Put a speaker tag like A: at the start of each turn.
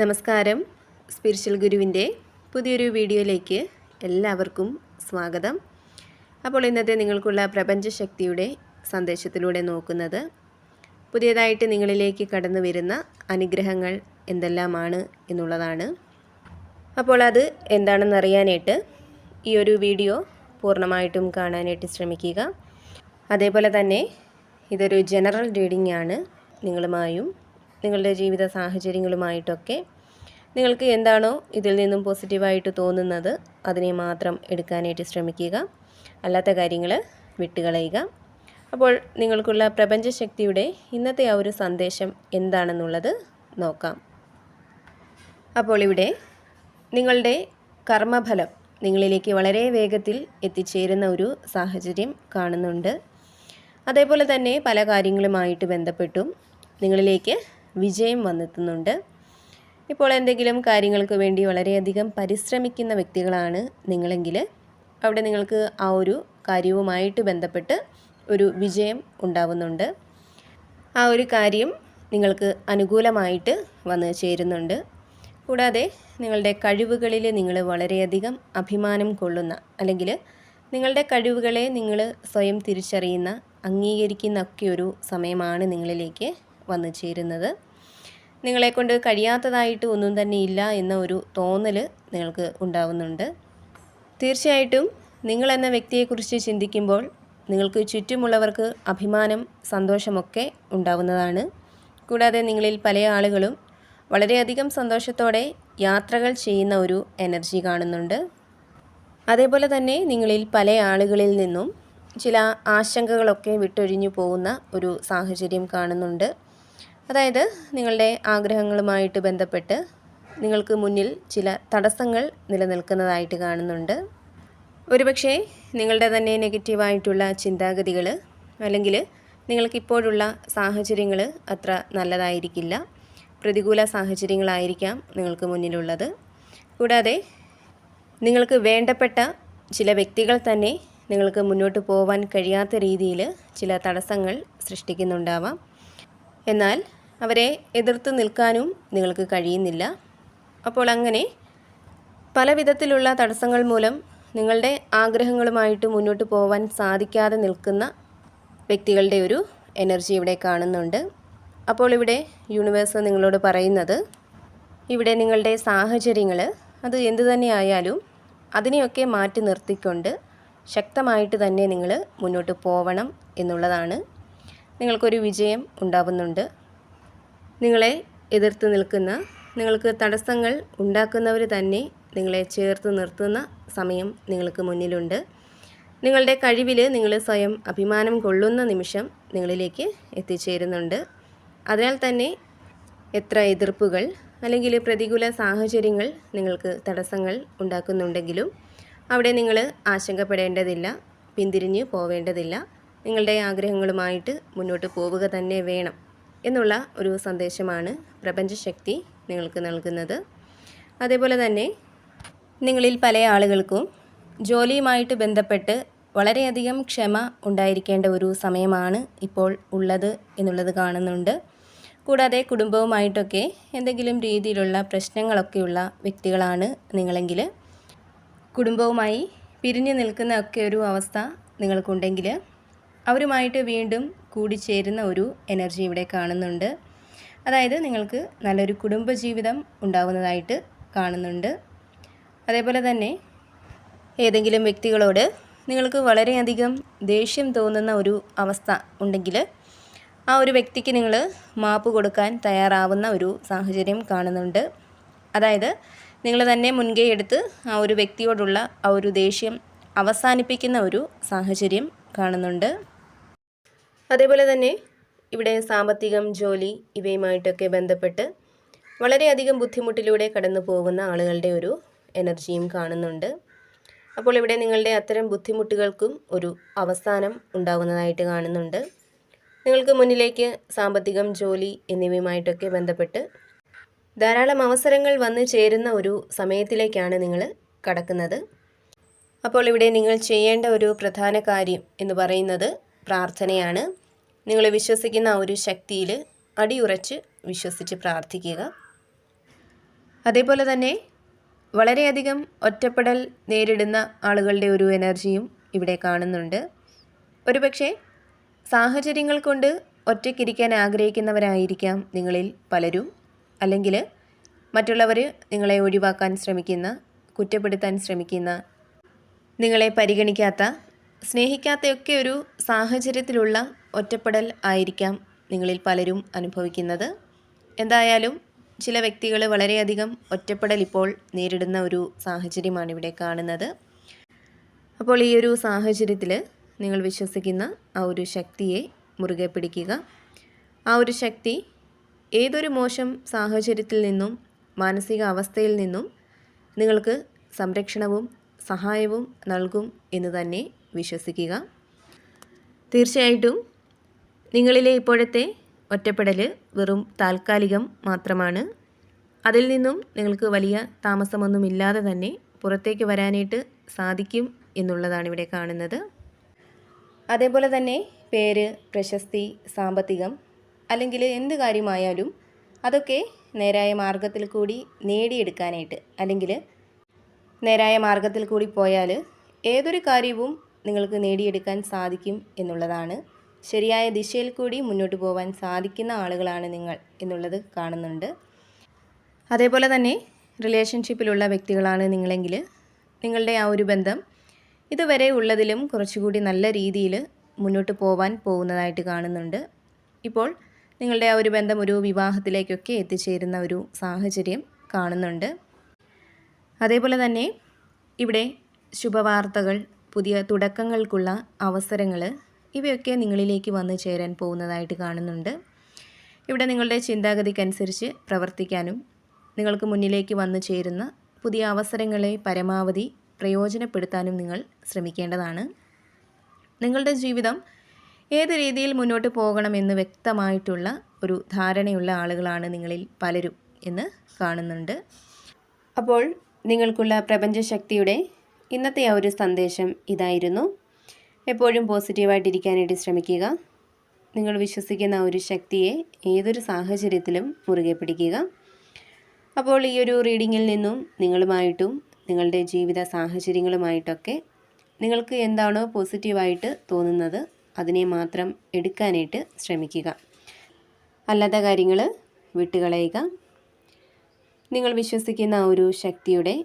A: നമസ്കാരം. സ്പിരിച്വൽ ഗുരുവിന്റെ പുതിയൊരു വീഡിയോയിലേക്ക് എല്ലാവർക്കും സ്വാഗതം. അപ്പോൾ ഇന്നത്തെ നിങ്ങൾക്കുള്ള പ്രപഞ്ചശക്തിയുടെ സന്ദേശത്തിലൂടെ നോക്കുന്നത് പുതിയതായിട്ട് നിങ്ങളിലേക്ക് കടന്നു വരുന്ന അനുഗ്രഹങ്ങൾ എന്തെല്ലാമാണ് എന്നുള്ളതാണ്. അപ്പോൾ അത് എന്താണെന്നറിയാനായിട്ട് ഈ ഒരു വീഡിയോ പൂർണമായിട്ടും കാണാനായിട്ട് ശ്രമിക്കുക. അതേപോലെ തന്നെ ഇതൊരു ജനറൽ റീഡിംഗ് ആണ് നിങ്ങളുമായും നിങ്ങളുടെ ജീവിത സാഹചര്യങ്ങളുമായിട്ടൊക്കെ നിങ്ങൾക്ക് എന്താണോ ഇതിൽ നിന്നും പോസിറ്റീവായിട്ട് തോന്നുന്നത് അതിനെ മാത്രം എടുക്കാനായിട്ട് ശ്രമിക്കുക. അല്ലാത്ത കാര്യങ്ങൾ വിട്ടുകളയുക. അപ്പോൾ നിങ്ങൾക്കുള്ള പ്രപഞ്ചശക്തിയുടെ ഇന്നത്തെ ആ ഒരു സന്ദേശം എന്താണെന്നുള്ളത് നോക്കാം. അപ്പോൾ ഇവിടെ നിങ്ങളുടെ കർമ്മഫലം നിങ്ങളിലേക്ക് വളരെ വേഗത്തിൽ എത്തിച്ചേരുന്ന ഒരു സാഹചര്യം കാണുന്നുണ്ട്. അതേപോലെ തന്നെ പല കാര്യങ്ങളുമായിട്ട് ബന്ധപ്പെട്ടും നിങ്ങളിലേക്ക് വിജയം വന്നെത്തുന്നുണ്ട്. ഇപ്പോൾ എന്തെങ്കിലും കാര്യങ്ങൾക്ക് വേണ്ടി വളരെയധികം പരിശ്രമിക്കുന്ന വ്യക്തികളാണ് നിങ്ങളെങ്കിൽ അവിടെ നിങ്ങൾക്ക് ആ ഒരു കാര്യവുമായിട്ട് ബന്ധപ്പെട്ട് ഒരു വിജയം ഉണ്ടാവുന്നുണ്ട്. ആ ഒരു കാര്യം നിങ്ങൾക്ക് അനുകൂലമായിട്ട് വന്ന് ചേരുന്നുണ്ട്. കൂടാതെ നിങ്ങളുടെ കഴിവുകളിൽ നിങ്ങൾ വളരെയധികം അഭിമാനം കൊള്ളുന്ന അല്ലെങ്കിൽ നിങ്ങളുടെ കഴിവുകളെ നിങ്ങൾ സ്വയം തിരിച്ചറിയുന്ന അംഗീകരിക്കുന്ന ഒക്കെ ഒരു സമയമാണ് നിങ്ങളിലേക്ക് വന്നു ചേരുന്നത്. നിങ്ങളെക്കൊണ്ട് കഴിയാത്തതായിട്ട് ഒന്നും തന്നെ ഇല്ല എന്ന ഒരു തോന്നൽ നിങ്ങൾക്ക് ഉണ്ടാവുന്നുണ്ട്. തീർച്ചയായിട്ടും നിങ്ങൾ എന്ന വ്യക്തിയെക്കുറിച്ച് ചിന്തിക്കുമ്പോൾ നിങ്ങൾക്ക് ചുറ്റുമുള്ളവർക്ക് അഭിമാനം സന്തോഷമൊക്കെ ഉണ്ടാവുന്നതാണ്. കൂടാതെ നിങ്ങളിൽ പല ആളുകളും വളരെയധികം സന്തോഷത്തോടെ യാത്രകൾ ചെയ്യുന്ന ഒരു എനർജി കാണുന്നുണ്ട്. അതേപോലെ തന്നെ നിങ്ങളിൽ പല ആളുകളിൽ നിന്നും ചില ആശങ്കകളൊക്കെ വിട്ടൊഴിഞ്ഞു പോകുന്ന ഒരു സാഹചര്യം കാണുന്നുണ്ട്. അതായത് നിങ്ങളുടെ ആഗ്രഹങ്ങളുമായിട്ട് ബന്ധപ്പെട്ട് നിങ്ങൾക്ക് മുന്നിൽ ചില തടസ്സങ്ങൾ നിലനിൽക്കുന്നതായിട്ട് കാണുന്നുണ്ട്. ഒരുപക്ഷെ നിങ്ങളുടെ തന്നെ നെഗറ്റീവായിട്ടുള്ള ചിന്താഗതികൾ അല്ലെങ്കിൽ നിങ്ങൾക്കിപ്പോഴുള്ള സാഹചര്യങ്ങൾ അത്ര നല്ലതായിരിക്കില്ല. പ്രതികൂല സാഹചര്യങ്ങളായിരിക്കാം നിങ്ങൾക്ക് മുന്നിലുള്ളത്. കൂടാതെ നിങ്ങൾക്ക് വേണ്ടപ്പെട്ട ചില വ്യക്തികൾ തന്നെ നിങ്ങൾക്ക് മുന്നോട്ട് പോകാൻ കഴിയാത്ത രീതിയിൽ ചില തടസ്സങ്ങൾ സൃഷ്ടിക്കുന്നുണ്ടാവാം. എന്നാൽ അവരെ എതിർത്ത് നിൽക്കാനും നിങ്ങൾക്ക് കഴിയുന്നില്ല. അപ്പോൾ അങ്ങനെ പല വിധത്തിലുള്ള തടസ്സങ്ങൾ മൂലം നിങ്ങളുടെ ആഗ്രഹങ്ങളുമായിട്ട് മുന്നോട്ട് പോകാൻ സാധിക്കാതെ നിൽക്കുന്ന വ്യക്തികളുടെ ഒരു എനർജി ഇവിടെ കാണുന്നുണ്ട്. അപ്പോൾ ഇവിടെ യൂണിവേഴ്സ് നിങ്ങളോട് പറയുന്നത് ഇവിടെ നിങ്ങളുടെ സാഹചര്യങ്ങൾ അത് എന്തു തന്നെ ആയാലും അതിനെയൊക്കെ മാറ്റി നിർത്തിക്കൊണ്ട് ശക്തമായിട്ട് തന്നെ നിങ്ങൾ മുന്നോട്ട് പോവണം എന്നുള്ളതാണ്. നിങ്ങൾക്കൊരു വിജയം ഉണ്ടാവുന്നുണ്ട്. നിങ്ങളെ എതിർത്ത് നിൽക്കുന്ന നിങ്ങൾക്ക് തടസ്സങ്ങൾ ഉണ്ടാക്കുന്നവർ തന്നെ നിങ്ങളെ ചേർത്ത് നിർത്തുന്ന സമയം നിങ്ങൾക്ക് മുന്നിലുണ്ട്. നിങ്ങളുടെ കഴിവിൽ നിങ്ങൾ സ്വയം അഭിമാനം കൊള്ളുന്ന നിമിഷം നിങ്ങളിലേക്ക് എത്തിച്ചേരുന്നുണ്ട്. അതിനാൽ തന്നെ എത്ര എതിർപ്പുകൾ അല്ലെങ്കിൽ പ്രതികൂല സാഹചര്യങ്ങൾ നിങ്ങൾക്ക് തടസ്സങ്ങൾ ഉണ്ടാക്കുന്നുണ്ടെങ്കിലും അവിടെ നിങ്ങൾ ആശങ്കപ്പെടേണ്ടതില്ല പിന്തിരിഞ്ഞ് പോവേണ്ടതില്ല. നിങ്ങളുടെ ആഗ്രഹങ്ങളുമായിട്ട് മുന്നോട്ട് പോവുക തന്നെ വേണം. എന്നുള്ള ഒരു സന്ദേശമാണ് പ്രപഞ്ചശക്തി നിങ്ങൾക്ക് നൽകുന്നത്. അതേപോലെ തന്നെ നിങ്ങളിൽ പല ആളുകൾക്കും ജോലിയുമായിട്ട് ബന്ധപ്പെട്ട് വളരെയധികം ക്ഷമ ഉണ്ടായിരിക്കേണ്ട ഒരു സമയമാണ് ഇപ്പോൾ ഉള്ളത് എന്നുള്ളത് കാണുന്നുണ്ട്. കൂടാതെ കുടുംബവുമായിട്ടൊക്കെ എന്തെങ്കിലും രീതിയിലുള്ള പ്രശ്നങ്ങളൊക്കെയുള്ള വ്യക്തികളാണ് നിങ്ങളെങ്കിൽ. കുടുംബവുമായി പിരിഞ്ഞു നിൽക്കുന്ന ഒക്കെ ഒരു അവസ്ഥ നിങ്ങൾക്കുണ്ടെങ്കിൽ അവരുമായിട്ട് വീണ്ടും കൂടിച്ചേരുന്ന ഒരു എനർജി ഇവിടെ കാണുന്നുണ്ട്. അതായത് നിങ്ങൾക്ക് നല്ലൊരു കുടുംബജീവിതം ഉണ്ടാവുന്നതായിട്ട് കാണുന്നുണ്ട്. അതേപോലെ തന്നെ ഏതെങ്കിലും വ്യക്തികളോട് നിങ്ങൾക്ക് വളരെയധികം ദേഷ്യം തോന്നുന്ന ഒരു അവസ്ഥ ഉണ്ടെങ്കിൽ ആ ഒരു വ്യക്തിക്ക് നിങ്ങൾ മാപ്പ് കൊടുക്കാൻ തയ്യാറാവുന്ന ഒരു സാഹചര്യം കാണുന്നുണ്ട്. അതായത് നിങ്ങൾ തന്നെ മുൻകൈ എടുത്ത് ആ ഒരു വ്യക്തിയോടുള്ള ആ ഒരു ദേഷ്യം അവസാനിപ്പിക്കുന്ന ഒരു സാഹചര്യം കാണുന്നുണ്ട്. അതേപോലെ തന്നെ ഇവിടെ സാമ്പത്തികം ജോലി ഇവയുമായിട്ടൊക്കെ ബന്ധപ്പെട്ട് വളരെയധികം ബുദ്ധിമുട്ടിലൂടെ കടന്നു പോകുന്ന ആളുകളുടെ ഒരു എനർജിയും കാണുന്നുണ്ട്. അപ്പോൾ ഇവിടെ നിങ്ങളുടെ അത്തരം ബുദ്ധിമുട്ടുകൾക്കും ഒരു അവസാനം ഉണ്ടാകുന്നതായിട്ട് കാണുന്നുണ്ട്. നിങ്ങൾക്ക് മുന്നിലേക്ക് സാമ്പത്തികം ജോലി എന്നിവയുമായിട്ടൊക്കെ ബന്ധപ്പെട്ട് ധാരാളം അവസരങ്ങൾ വന്നു ചേരുന്ന ഒരു സമയത്തിലേക്കാണ് നിങ്ങൾ കടക്കുന്നത്. അപ്പോൾ ഇവിടെ നിങ്ങൾ ചെയ്യേണ്ട ഒരു പ്രധാന കാര്യം എന്ന് പറയുന്നത് പ്രാർത്ഥനയാണ്. നിങ്ങൾ വിശ്വസിക്കുന്ന ഒരു ശക്തിയിൽ അടിയുറച്ച് വിശ്വസിച്ച് പ്രാർത്ഥിക്കുക. അതേപോലെ തന്നെ വളരെയധികം ഒറ്റപ്പെടൽ നേരിടുന്ന ആളുകളുടെ ഒരു എനർജിയും ഇവിടെ കാണുന്നുണ്ട്. ഒരുപക്ഷെ സാഹചര്യങ്ങൾ കൊണ്ട് ഒറ്റയ്ക്കിരിക്കാൻ ആഗ്രഹിക്കുന്നവരായിരിക്കാം നിങ്ങളിൽ പലരും. അല്ലെങ്കിൽ മറ്റുള്ളവർ നിങ്ങളെ ഒഴിവാക്കാൻ ശ്രമിക്കുന്ന കുറ്റപ്പെടുത്താൻ ശ്രമിക്കുന്ന നിങ്ങളെ പരിഗണിക്കാത്ത സ്നേഹിക്കാത്തയൊക്കെ ഒരു സാഹചര്യത്തിലുള്ള ഒറ്റപ്പെടൽ ആയിരിക്കാം നിങ്ങളിൽ പലരും അനുഭവിക്കുന്നത്. എന്തായാലും ചില വ്യക്തികൾ വളരെയധികം ഒറ്റപ്പെടൽ ഇപ്പോൾ നേരിടുന്ന ഒരു സാഹചര്യമാണ് ഇവിടെ കാണുന്നത്. അപ്പോൾ ഈ ഒരു സാഹചര്യത്തിൽ നിങ്ങൾ വിശ്വസിക്കുന്ന ആ ഒരു ശക്തിയെ മുറുകെ പിടിക്കുക. ആ ഒരു ശക്തി ഏതൊരു മോശം സാഹചര്യത്തിൽ നിന്നും മാനസിക അവസ്ഥയിൽ നിന്നും നിങ്ങൾക്ക് സംരക്ഷണവും സഹായവും നൽകും എന്ന് തന്നെ വിശ്വസിക്കുക. തീർച്ചയായിട്ടും നിങ്ങളിലെ ഇപ്പോഴത്തെ ഒറ്റപ്പെടൽ വെറും താൽക്കാലികം മാത്രമാണ്. അതിൽ നിന്നും നിങ്ങൾക്ക് വലിയ താമസമൊന്നുമില്ലാതെ തന്നെ പുറത്തേക്ക് വരാനായിട്ട് സാധിക്കും എന്നുള്ളതാണ് ഇവിടെ കാണുന്നത്. അതേപോലെ തന്നെ പേര് പ്രശസ്തി സാമ്പത്തികം അല്ലെങ്കിൽ എന്ത് കാര്യമായാലും അതൊക്കെ നേരായ മാർഗത്തിൽ കൂടി നേടിയെടുക്കാനായിട്ട് അല്ലെങ്കിൽ നേരായ മാർഗത്തിൽ കൂടി പോയാൽ ഏതൊരു കാര്യവും നിങ്ങൾക്ക് നേടിയെടുക്കാൻ സാധിക്കും എന്നുള്ളതാണ്. ശരിയായ ദിശയിൽ കൂടി മുന്നോട്ട് പോകാൻ സാധിക്കുന്ന ആളുകളാണ് നിങ്ങൾ എന്നുള്ളത് കാണുന്നുണ്ട്. അതേപോലെ തന്നെ റിലേഷൻഷിപ്പിലുള്ള വ്യക്തികളാണ് നിങ്ങളെങ്കിൽ നിങ്ങളുടെ ആ ഒരു ബന്ധം ഇതുവരെ ഉള്ളതിലും കുറച്ചുകൂടി നല്ല രീതിയിൽ മുന്നോട്ട് പോവാൻ പോകുന്നതായിട്ട് കാണുന്നുണ്ട്. ഇപ്പോൾ നിങ്ങളുടെ ആ ഒരു ബന്ധം ഒരു വിവാഹത്തിലേക്കൊക്കെ എത്തിച്ചേരുന്ന ഒരു സാഹചര്യം കാണുന്നുണ്ട്. അതേപോലെ തന്നെ ഇവിടെ ശുഭവാർത്തകൾ പുതിയ തുടക്കങ്ങൾക്കുള്ള അവസരങ്ങൾ ഇവയൊക്കെ നിങ്ങളിലേക്ക് വന്നു ചേരാൻ പോകുന്നതായിട്ട് കാണുന്നുണ്ട്. ഇവിടെ നിങ്ങളുടെ ചിന്താഗതിക്കനുസരിച്ച് പ്രവർത്തിക്കാനും നിങ്ങൾക്ക് മുന്നിലേക്ക് വന്നു ചേരുന്ന പുതിയ അവസരങ്ങളെ പരമാവധി പ്രയോജനപ്പെടുത്താനും നിങ്ങൾ ശ്രമിക്കേണ്ടതാണ്. നിങ്ങളുടെ ജീവിതം ഏത് രീതിയിൽ മുന്നോട്ട് പോകണമെന്ന് വ്യക്തമായിട്ടുള്ള ഒരു ധാരണയുള്ള ആളുകളാണ് നിങ്ങളിൽ പലരും എന്ന് കാണുന്നുണ്ട്. അപ്പോൾ നിങ്ങൾക്കുള്ള പ്രപഞ്ചശക്തിയുടെ ഇന്നത്തെ ആ ഒരു സന്ദേശം ഇതായിരുന്നു. എപ്പോഴും പോസിറ്റീവായിട്ടിരിക്കാനായിട്ട് ശ്രമിക്കുക. നിങ്ങൾ വിശ്വസിക്കുന്ന ഒരു ശക്തിയെ ഏതൊരു സാഹചര്യത്തിലും മുറുകെ പിടിക്കുക. അപ്പോൾ ഈ ഒരു റീഡിങ്ങിൽ നിന്നും നിങ്ങളുമായിട്ടും നിങ്ങളുടെ ജീവിത സാഹചര്യങ്ങളുമായിട്ടൊക്കെ നിങ്ങൾക്ക് എന്താണോ പോസിറ്റീവായിട്ട് തോന്നുന്നത് അതിനെ മാത്രം എടുക്കാനായിട്ട് ശ്രമിക്കുക. അല്ലാത്ത കാര്യങ്ങൾ വിട്ടുകളയുക. നിങ്ങൾ വിശ്വസിക്കുന്ന ഒരു ശക്തിയുടെ